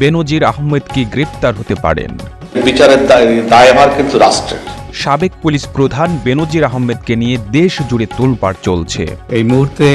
বেনজির আহমেদ কি গ্রেপ্তার হতে পারেন। বিচারের দায়ভার কিন্তু রাষ্ট্রের। সাবেক পুলিশ প্রধান বেনজির আহমেদকে নিয়ে দেশ জুড়ে তোলপাড় চলছে। এই মুহূর্তে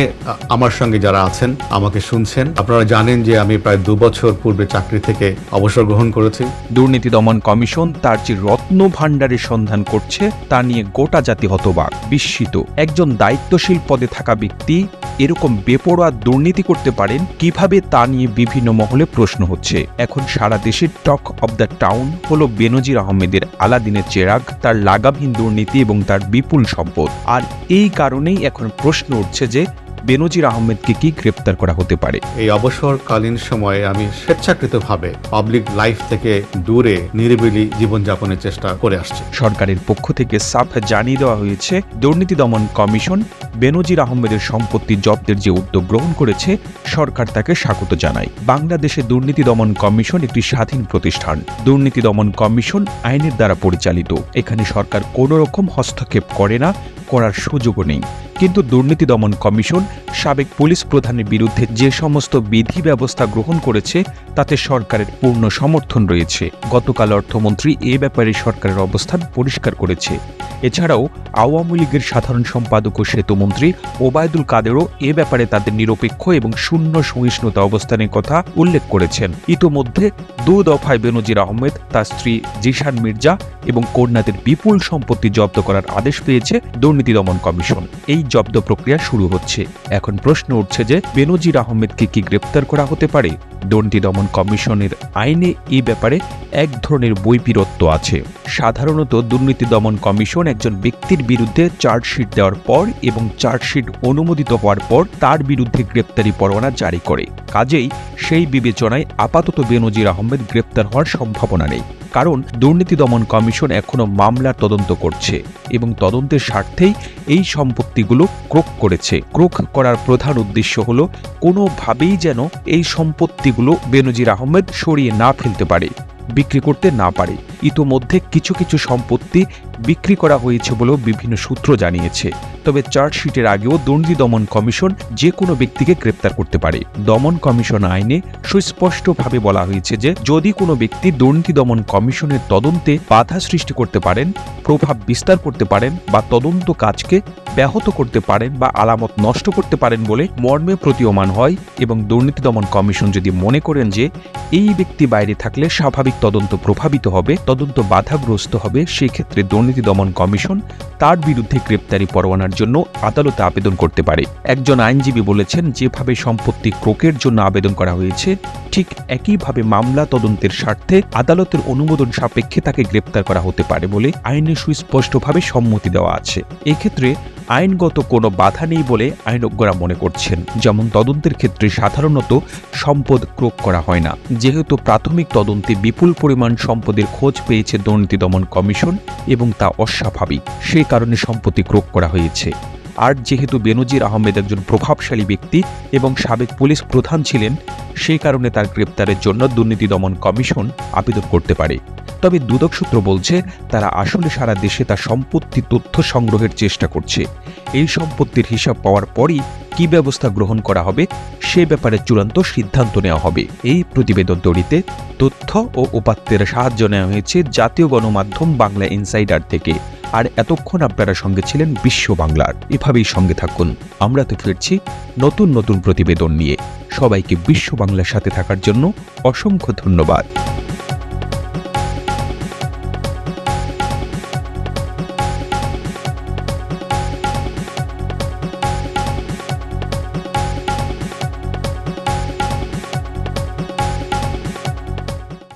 আমার সঙ্গে যারা আছেন আমাকে শুনছেন আপনারা জানেন যে আমি প্রায় দু বছর পূর্বে চাকরি থেকে অবসর গ্রহণ করেছি। দুর্নীতি দমন কমিশন তার যে রত্ন ভাণ্ডারের সন্ধান করছে তা নিয়ে গোটা জাতি হতবাক বিস্মিত। একজন দায়িত্বশীল পদে থাকা ব্যক্তি এরকম বেপরোয়া দুর্নীতি করতে পারেন, কীভাবে তা নিয়ে বিভিন্ন মহলে প্রশ্ন হচ্ছে। এখন সারা দেশের talk of the town hall বেনজির আহমেদের আলাদিনের চেরাগ, তার লাগামহীন দুর্নীতি এবং তার বিপুল সম্পদ। আর এই কারণেই এখন প্রশ্ন উঠছে যে বেনজির আহমেদকে কি গ্রেপ্তার করা হতে পারে? এই অবসরকালীন সময়ে আমি স্বেচ্ছাকৃতভাবে পাবলিক লাইফ থেকে দূরে নিরিবিলি জীবনযাপনের চেষ্টা করে আসছি। সরকারের পক্ষ থেকে সাফ জানিয়ে দেওয়া হয়েছে দুর্নীতি দমন কমিশন বেনজির আহমেদের সম্পত্তি জব্দের যে উদ্যোগ গ্রহণ করেছে সরকার তাকে স্বাগত জানায়। বাংলাদেশে দুর্নীতি দমন কমিশন একটি স্বাধীন প্রতিষ্ঠান। দুর্নীতি দমন কমিশন আইনের দ্বারা পরিচালিত। এখানে সরকার কোনো রকম হস্তক্ষেপ করে না করার সুযোগও নেই। কিন্তু দুর্নীতি দমন কমিশন সাবেক পুলিশ প্রধানের বিরুদ্ধে যে সমস্ত বিধি ব্যবস্থা গ্রহণ করেছে তাতে সরকারের পূর্ণ সমর্থন রয়েছে। গতকাল অর্থমন্ত্রী এ ব্যাপারে সরকারের অবস্থান পরিষ্কার করেছে। এছাড়াও আওয়ামী লীগের সাধারণ সম্পাদক ও সেতুমন্ত্রী ওবায়দুল কাদেরও এ ব্যাপারে তাদের নিরপেক্ষ এবং শূন্য সহিষ্ণুতা অবস্থানের কথা উল্লেখ করেছেন। ইতোমধ্যে দু দফায় বেনজির আহমেদ, তার স্ত্রী জিশান মির্জা এবং কন্যাদের বিপুল সম্পত্তি জব্দ করার আদেশ পেয়েছে দুর্নীতি দমন কমিশন। এই জব্দ প্রক্রিয়া শুরু হচ্ছে। এখন প্রশ্ন উঠছে যে বেনজির আহমেদকে কি গ্রেপ্তার করা হতে পারে? দুর্নীতি দমন কমিশনের আইনে এ ব্যাপারে এক ধরনের বৈপিরত্ব আছে। সাধারণত দুর্নীতি দমন কমিশন একজন ব্যক্তির বিরুদ্ধে চার্জশিট দেওয়ার পর এবং চার্জশিট অনুমোদিত হওয়ার পর তার বিরুদ্ধে গ্রেপ্তারি পরোয়ানা জারি করে। কাজেই সেই বিবেচনায় আপাতত বেনজির আহমেদ গ্রেপ্তার হওয়ার সম্ভাবনা নেই। কারণ দুর্নীতি দমন কমিশন এখনও মামলার তদন্ত করছে এবং তদন্তের স্বার্থেই এই সম্পত্তিগুলো ক্রোক করেছে। ক্রোক করার প্রধান উদ্দেশ্য হল কোনোভাবেই যেন এই সম্পত্তিগুলো বেনজির আহমেদ সরিয়ে না ফেলতে পারে, বিক্রি করতে না পারে। ইতোমধ্যে কিছু কিছু সম্পত্তি বিক্রি করা হয়েছে বলেও বিভিন্ন সূত্র জানিয়েছে। তবে চার্জশিটের আগেও দুর্নীতি দমন কমিশন যে কোনো ব্যক্তিকে গ্রেপ্তার করতে পারে। দমন কমিশন আইনে সুস্পষ্টভাবে বলা হয়েছে যে, যদি কোনো ব্যক্তি দুর্নীতি দমন কমিশনের তদন্তে বাধা সৃষ্টি করতে পারেন, প্রভাব বিস্তার করতে পারেন বা তদন্ত কাজকে ব্যাহত করতে পারেন বা আলামত নষ্ট করতে পারেন বলে মর্মে প্রতীয়মান হয় এবং দুর্নীতি দমন কমিশন যদি মনে করেন যে, এই ব্যক্তি বাইরে থাকলে স্বাভাবিক তদন্ত প্রভাবিত হবে তদন্ত বাধাগ্রস্ত হবে, সেক্ষেত্রে দুর্নীতি দমন কমিশন তার বিরুদ্ধে গ্রেপ্তারি পরোয়ানার জন্য আদালতে আবেদন করতে পারে। একজন আইনজীবী বলেছেন, যেভাবে সম্পত্তি ক্রোকের জন্য আবেদন করা হয়েছে, ঠিক একইভাবে মামলা তদন্তের স্বার্থে আদালতের অনুমোদন সাপেক্ষে তাকে গ্রেপ্তার করা হতে পারে বলে আইনে সুস্পষ্টভাবে সম্মতি দেওয়া আছে। এক্ষেত্রে আইনগত কোনো বাধা নেই বলে আইনজ্ঞরা মনে করছেন। যেমন তদন্তের ক্ষেত্রে সাধারণত সম্পদ ক্রোক করা হয় না। যেহেতু প্রাথমিক তদন্তে বিপুল পরিমাণ সম্পদের খোঁজ পেয়েছে দুর্নীতি দমন কমিশন এবং তা অস্বাভাবিক। সে কারণে সম্পত্তি ক্রোক করা হয়েছে। আর যেহেতু বেনজির আহমেদ একজন প্রভাবশালী ব্যক্তি এবং সাবেক পুলিশ প্রধান ছিলেন সেই কারণে তার গ্রেপ্তারের জন্য দুর্নীতি দমন কমিশন আবেদন করতে পারে। তবে দুদক সূত্র বলছে, তারা আসলে সারা দেশে তার সম্পত্তি তথ্য সংগ্রহের চেষ্টা করছে। এই সম্পত্তির হিসাব পাওয়ার পরই কি ব্যবস্থা গ্রহণ করা হবে, সে ব্যাপারে চূড়ান্ত সিদ্ধান্ত নেওয়া হবে। এই প্রতিবেদন তৈরিতে তথ্য ও উপাত্তের সাহায্য নেওয়া হয়েছে জাতীয় গণমাধ্যম বাংলা ইনসাইডার থেকে। আর এতক্ষণ আপনারা সঙ্গে ছিলেন বিশ্ব বাংলার। এভাবেই সঙ্গে থাকুন। আমরা তো ফিরছি নতুন নতুন প্রতিবেদন নিয়ে। সবাইকে বিশ্ব বাংলার সাথে থাকার জন্য অসংখ্য ধন্যবাদ।